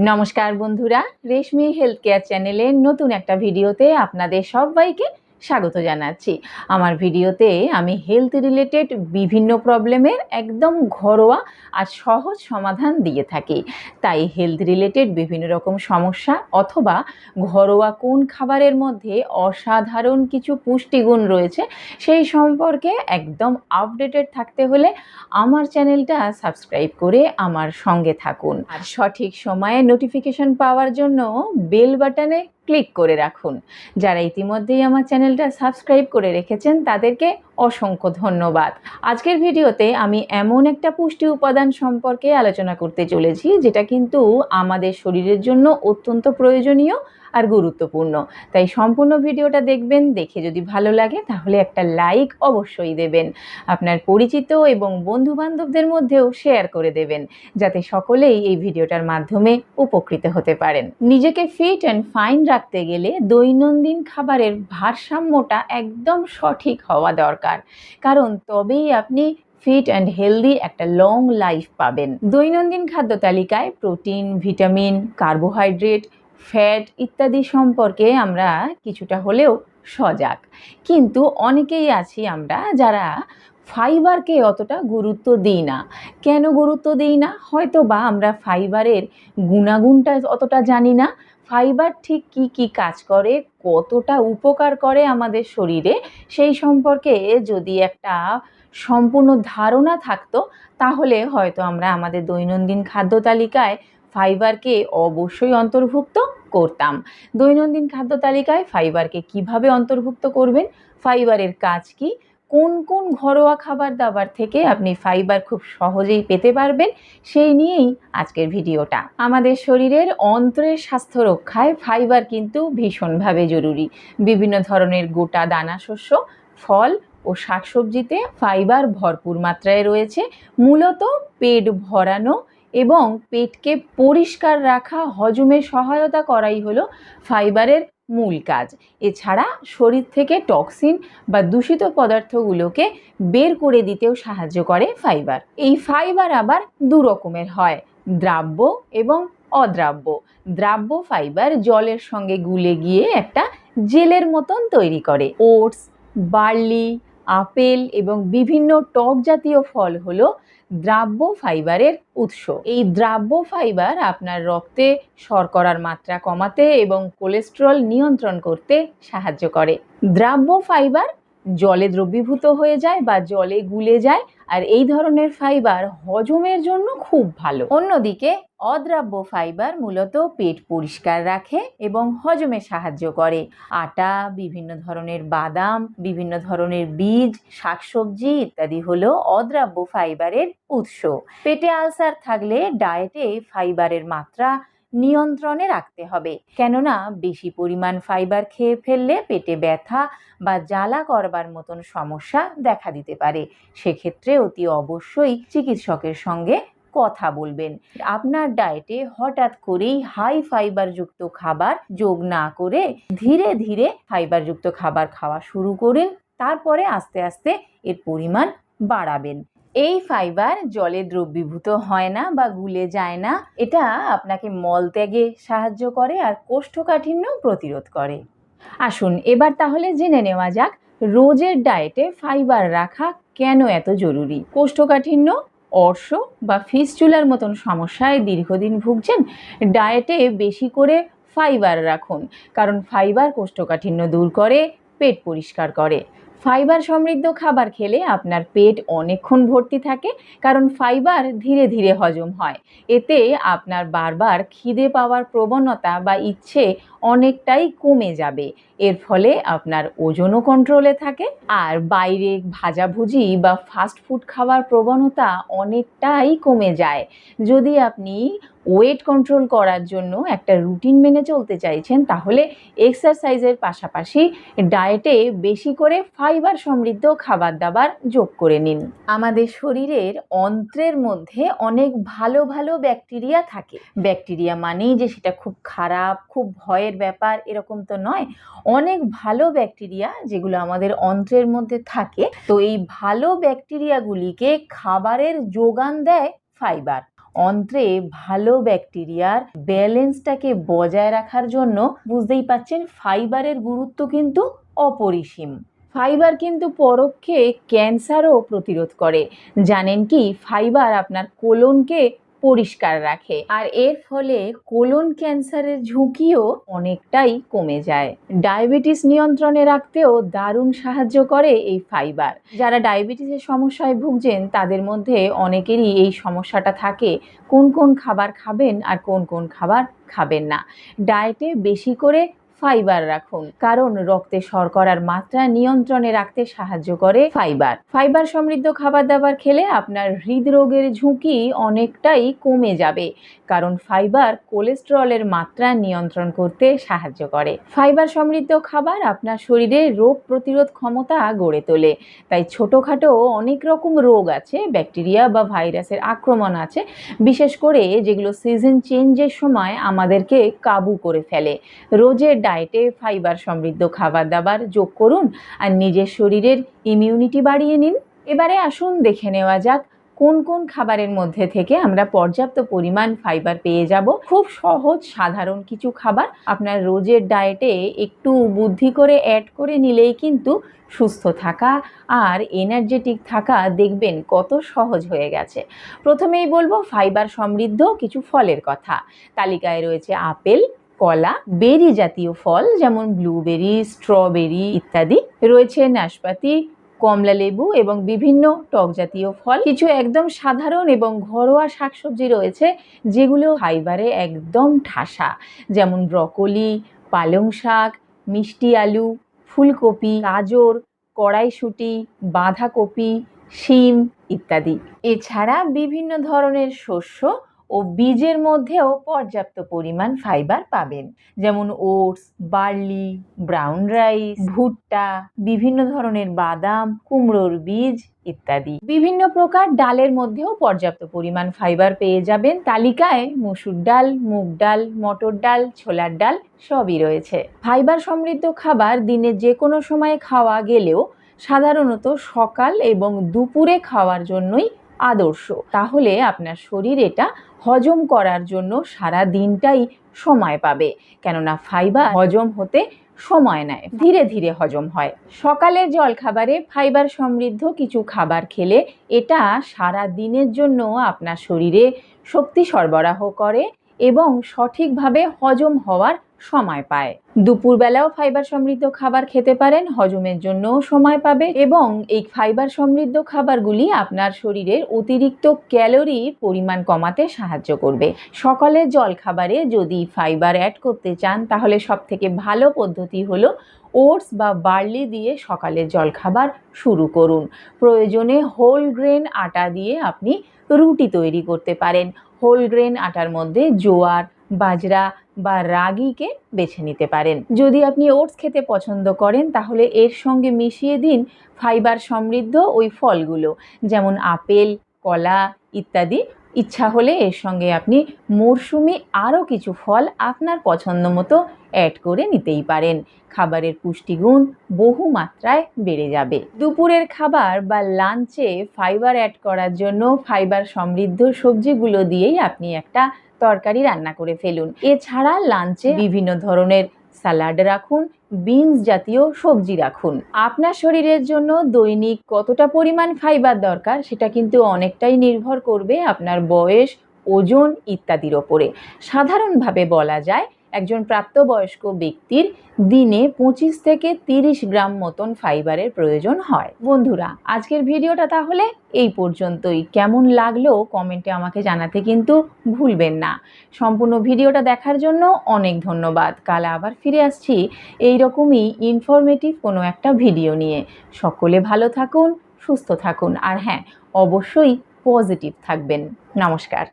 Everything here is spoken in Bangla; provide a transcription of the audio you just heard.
নমস্কার বন্ধুরা রেশমি হেলথ কেয়ার চ্যানেলের নতুন একটা ভিডিওতে আপনাদের সবাইকে স্বাগত জানাচ্ছি। আমার ভিডিওতে আমি হেলথ রিলেটেড বিভিন্ন প্রবলেমের একদম ঘরোয়া আর সহজ সমাধান দিয়ে থাকি। তাই হেলথ রিলেটেড বিভিন্ন রকম সমস্যা অথবা ঘরোয়া কোন খাবারের মধ্যে অসাধারণ কিছু পুষ্টিগুণ রয়েছে সেই সম্পর্কে একদম আপডেটেড থাকতে হলে আমার চ্যানেলটা সাবস্ক্রাইব করে আমার সঙ্গে থাকুন। আর সঠিক সময়ে নোটিফিকেশন পাওয়ার জন্য বেল বাটনে ক্লিক করে রাখুন। যারা ইতিমধ্যেই আমার চ্যানেলটা সাবস্ক্রাইব করে রেখেছেন, তাদেরকে অসংখ্য ধন্যবাদ। আজকের ভিডিওতে আমি এমন একটা পুষ্টি উপাদান সম্পর্কে আলোচনা করতে চলেছি, যেটা কিন্তু আমাদের শরীরের জন্য অত্যন্ত প্রয়োজনীয় আর গুরুত্বপূর্ণ। তাই সম্পূর্ণ ভিডিওটা দেখবেন, দেখে যদি ভালো লাগে তাহলে একটা লাইক অবশ্যই দেবেন। আপনার পরিচিত এবং বন্ধু বান্ধবদের মধ্যেও শেয়ার করে দেবেন, যাতে সকলেই এই ভিডিওটার মাধ্যমে উপকৃত হতে পারেন। নিজেকে ফিট অ্যান্ড ফাইন রাখতে গেলে দৈনন্দিন খাবারের ভারসাম্যটা একদম সঠিক হওয়া দরকার। কারণ তবেই আপনি ফিট অ্যান্ড হেলদি একটা লং লাইফ পাবেন। দৈনন্দিন খাদ্য তালিকায় প্রোটিন, ভিটামিন, কার্বোহাইড্রেট ফ্যাট ইত্যাদি সম্পর্কে আমরা কিছুটা হলেও সজাগ। কিন্তু অনেকেই আছি আমরা যারা ফাইবারকে অতটা গুরুত্ব দিই না। কেন গুরুত্ব দিই না? হয়তো বা আমরা ফাইবারের গুণাগুণটা অতটা জানি না। ফাইবার ঠিক কি কি কাজ করে, কতটা উপকার করে আমাদের শরীরে, সেই সম্পর্কে যদি একটা সম্পূর্ণ ধারণা থাকতো, তাহলে হয়তো আমরা আমাদের দৈনন্দিন খাদ্য তালিকায় ফাইবারকে অবশ্যই অন্তর্ভুক্ত করতাম। দৈনন্দিন খাদ্য তালিকায় ফাইবারকে কীভাবে অন্তর্ভুক্ত করবেন? ফাইবারের কাজ কি? কোন কোন ঘরোয়া খাবার দাবার থেকে আপনি ফাইবার খুব সহজেই পেতে পারবেন? সেই নিয়েই আজকের ভিডিওটা। আমাদের শরীরের অন্ত্রের স্বাস্থ্য রক্ষায় ফাইবার কিন্তু ভীষণভাবে জরুরি। বিভিন্ন ধরনের গোটা দানা শস্য, ফল ও শাকসবজিতে ফাইবার ভরপুর মাত্রায় রয়েছে। মূলত পেট ভরানো এবং পেটকে পরিষ্কার রাখা, হজমে সহায়তা করাই হলো ফাইবারের মূল কাজ। এছাড়া শরীর থেকে টক্সিন বা দূষিত পদার্থগুলোকে বের করে দিতেও সাহায্য করে ফাইবার। এই ফাইবার আবার দু রকমের হয়, দ্রাব্য এবং অদ্রাব্য। দ্রাব্য ফাইবার জলের সঙ্গে গুলে গিয়ে একটা জেলের মতন তৈরি করে। ওটস, বার্লি আপেল এবং বিভিন্ন টক জাতীয় ফল হলো দ্রাব্য ফাইবারের উৎস। এই দ্রাব্য ফাইবার আপনার রক্তে শর্করার মাত্রা কমাতে এবং কোলেস্ট্রল নিয়ন্ত্রণ করতে সাহায্য করে। দ্রাব্য ফাইবার জলে দ্রবীভূত হয়ে যায় বা জলে গুলে যায়, আর এই ধরনের ফাইবার হজমের জন্য খুব ভালো। অন্যদিকে, অদ্রাব্য ফাইবার মূলত পেট পরিষ্কার রাখে এবং হজমে সাহায্য করে। আটা, বিভিন্ন ধরনের বাদাম, বিভিন্ন ধরনের বীজ, শাকসবজি ইত্যাদি হলো অদ্রাব্য ফাইবারের উৎস। পেটে আলসার থাকলে ডায়েটে ফাইবারের মাত্রা নিয়ন্ত্রণে রাখতে হবে। কেননা, বেশি পরিমাণ ফাইবার খেয়ে ফেললে পেটে ব্যথা বা জ্বালা করবার মতন সমস্যা দেখা দিতে পারে। সেক্ষেত্রে অতি অবশ্যই চিকিৎসকের সঙ্গে কথা বলবেন। আপনার ডায়েটে হঠাৎ করেই হাই ফাইবারযুক্ত খাবার যোগ না করে ধীরে ধীরে ফাইবারযুক্ত খাবার খাওয়া শুরু করুন তারপরে আস্তে আস্তে এর পরিমাণ বাড়াবেন। এই ফাইবার জলে দ্রবীভূত হয় না বা গুলে যায় না, এটা আপনাকে মল ত্যাগে সাহায্য করে আর কোষ্ঠকাঠিন্য প্রতিরোধ করে। আসুন এবার তাহলে জেনে নেওয়া যাক, রোজের ডায়েটে ফাইবার রাখা কেন এত জরুরি? কোষ্ঠকাঠিন্য, অর্শ বা ফিসচুলার মতন সমস্যায় দীর্ঘদিন ভুগছেন ডায়েটে বেশি করে ফাইবার রাখুন, কারণ ফাইবার কোষ্ঠকাঠিন্য দূর করে, পেট পরিষ্কার করে। ফাইবার সমৃদ্ধ খাবার খেলে আপনার পেট অনেকক্ষণ ভর্তি থাকে, কারণ ফাইবার ধীরে ধীরে হজম হয়। এতে আপনার বারবার খিদে পাওয়ার প্রবণতা বা ইচ্ছে অনেকটাই কমে যাবে। এর ফলে আপনার ওজনও কন্ট্রোলে থাকে। আর বাইরে ভাজাভুজি বা ফাস্ট ফুড খাওয়ার প্রবণতা অনেকটাই কমে যায়। যদি আপনি ওয়েট কন্ট্রোল করার জন্য একটা রুটিন মেনে চলতে চাইছেন, তাহলে এক্সারসাইজের পাশাপাশি ডায়েটে বেশি করে ফাইবার সমৃদ্ধ খাবার দাবার যোগ করে নিন। আমাদের শরীরের অন্ত্রের মধ্যে অনেক ভালো ভালো ব্যাকটেরিয়া থাকে। ব্যাকটেরিয়া মানেই যে সেটা খুব খারাপ, খুব ভয়ের ব্যাপার এরকম তো নয়। অনেক ভালো ব্যাকটেরিয়া যেগুলো আমাদের অন্ত্রের মধ্যে থাকে। তো এই ভালো ব্যাকটেরিয়াগুলিকে খাবারের যোগান দেয় ফাইবার। অন্ত্রে ভালো ব্যাকটেরিয়ার ব্যালেন্সটাকে বজায় রাখার জন্য বুঝতেই পাচ্ছেন ফাইবারের গুরুত্ব কিন্তু অপরিসীম। ফাইবার কিন্তু পরোক্ষে ক্যান্সারও প্রতিরোধ করে। জানেন কি, ফাইবার আপনার কোলনকে পরিষ্কার রাখে। আর এর ফলে কোলন ক্যান্সারের ঝুঁকিও অনেকটাই কমে যায়। ডায়াবেটিস নিয়ন্ত্রণে রাখতেও দারুণ সাহায্য করে এই ফাইবার। যারা ডায়াবেটিসের সমস্যায় ভুগছেন, তাদের মধ্যে অনেকেরই এই সমস্যাটা থাকে। কোন কোন খাবার খাবেন আর কোন কোন খাবার খাবেন না। ডায়েটে বেশি করে ফাইবার রাখুন। কারণ রক্তে শর্করার মাত্রা নিয়ন্ত্রণে রাখতে সাহায্য করে ফাইবার। ফাইবার সমৃদ্ধ খাবার দাবার খেলে আপনার হৃদরোগের ঝুঁকি অনেকটাই কমে যাবে। কারণ ফাইবার কোলেস্টেরলের মাত্রা নিয়ন্ত্রণ করতে সাহায্য করে। ফাইবার সমৃদ্ধ খাবার আপনার শরীরে রোগ প্রতিরোধ ক্ষমতা গড়ে তোলে। তাই ছোটোখাটো অনেক রকম রোগ আছে, ব্যাকটেরিয়া বা ভাইরাসের আক্রমণ আছে, বিশেষ করে যেগুলো সিজন চেঞ্জের সময় আমাদেরকে কাবু করে ফেলে। রোজের ডায়েটে ফাইবার সমৃদ্ধ খাবার দাবার যোগ করুন আর নিজের শরীরের ইমিউনিটি বাড়িয়ে নিন। এবারে আসুন দেখে নেওয়া যাক কোন কোন খাবারের মধ্যে থেকে আমরা পর্যাপ্ত পরিমাণ ফাইবার পেয়ে যাব। খুব সহজ, সাধারণ কিছু খাবার আপনার রোজের ডায়েটে একটু বুদ্ধি করে অ্যাড করে নিলেই কিন্তু সুস্থ থাকা আর এনার্জেটিক থাকা দেখবেন কত সহজ হয়ে গেছে। প্রথমেই বলব, ফাইবার সমৃদ্ধ কিছু ফলের কথা। তালিকায় রয়েছে আপেল কলা, বেরি জাতীয় ফল যেমন ব্লুবেরি স্ট্রবেরি ইত্যাদি। রয়েছে নাশপাতি, কমলা লেবু এবং বিভিন্ন টক জাতীয় ফল। কিছু একদম সাধারণ এবং ঘরোয়া শাকসবজি রয়েছে যেগুলো ফাইবারে একদম ঠাসা। যেমন ব্রকলি, পালং শাক, মিষ্টি আলু, ফুলকপি, গাজর, কড়াইশুঁটি, বাঁধাকপি, শিম ইত্যাদি। এছাড়া বিভিন্ন ধরনের শস্য ও বীজের মধ্যেও পর্যাপ্ত পরিমাণ ফাইবার পাবেন। যেমন ওটস, বার্লি, ব্রাউন রাইস, ভুট্টা, বিভিন্ন ধরনের বাদাম, কুমড়োর বীজ ইত্যাদি। বিভিন্ন প্রকার ডালের মধ্যেও পর্যাপ্ত পরিমাণ ফাইবার পেয়ে যাবেন। তালিকায় মসুর ডাল, মুগ ডাল, মটর ডাল, ছোলার ডাল সবই রয়েছে। ফাইবার সমৃদ্ধ খাবার দিনে যে কোনো সময় খাওয়া গেলেও সাধারণত সকাল এবং দুপুরে খাওয়ার জন্যই আদর্শ। তাহলে আপনার শরীর এটা হজম করার জন্য সারা দিনটাই সময় পাবে। কেননা ফাইবার হজম হতে সময় নেয়, ধীরে ধীরে হজম হয়। সকালের জলখাবারে ফাইবার সমৃদ্ধ কিছু খাবার খেলে এটা সারা দিনের জন্য আপনার শরীরে শক্তি সরবরাহ করে এবং সঠিকভাবে হজম হওয়ার সময় পায়। দুপুরবেলাও ফাইবার সমৃদ্ধ খাবার খেতে পারেন, হজমের জন্যও সময় পাবে এবং এই ফাইবার সমৃদ্ধ খাবারগুলি আপনার শরীরের অতিরিক্ত ক্যালোরির পরিমাণ কমাতে সাহায্য করবে। সকালের জল খাবারে যদি ফাইবার অ্যাড করতে চান, তাহলে সব থেকে ভালো পদ্ধতি হলো ওটস বা বার্লি দিয়ে সকালের জলখাবার শুরু করুন। প্রয়োজনে হোল গ্রেন আটা দিয়ে আপনি রুটি তৈরি করতে পারেন। হোল গ্রেন আটার মধ্যে জোয়ার, বাজরা বা রাগিকে বেছে নিতে পারেন। যদি আপনি ওটস খেতে পছন্দ করেন, তাহলে এর সঙ্গে মিশিয়ে দিন ফাইবার সমৃদ্ধ ওই ফলগুলো, যেমন আপেল, কলা ইত্যাদি। ইচ্ছা হলে এর সঙ্গে আপনি মরশুমি আরও কিছু ফল আপনার পছন্দ মতো অ্যাড করে নিতেই পারেন। খাবারের পুষ্টিগুণ বহু মাত্রায় বেড়ে যাবে। দুপুরের খাবার বা লাঞ্চে ফাইবার অ্যাড করার জন্য ফাইবার সমৃদ্ধ সবজিগুলো দিয়েই আপনি একটা তরকারি রান্না করে ফেলুন। এছাড়া লাঞ্চে বিভিন্ন ধরনের স্যালাড রাখুন বিনস জাতীয় সবজি রাখুন। আপনার শরীরের জন্য দৈনিক কতটা পরিমাণ ফাইবার দরকার সেটা কিন্তু অনেকটাই নির্ভর করবে আপনার বয়স ওজন ইত্যাদির ওপরে। সাধারণভাবে বলা যায় একজন প্রাপ্তবয়স্ক ব্যক্তির দিনে পঁচিশ থেকে তিরিশ গ্রাম মতন ফাইবারের প্রয়োজন হয়। বন্ধুরা, আজকের ভিডিওটা তাহলে এই পর্যন্তই। কেমন লাগল কমেন্টে আমাকে জানাতে কিন্তু ভুলবেন না। সম্পূর্ণ ভিডিওটা দেখার জন্য অনেক ধন্যবাদ। কাল আবার ফিরে আসছি এই রকমই ইনফরমেটিভ কোনো একটা ভিডিও নিয়ে। সকলে ভালো থাকুন, সুস্থ থাকুন। আর হ্যাঁ অবশ্যই পজিটিভ থাকবেন। নমস্কার।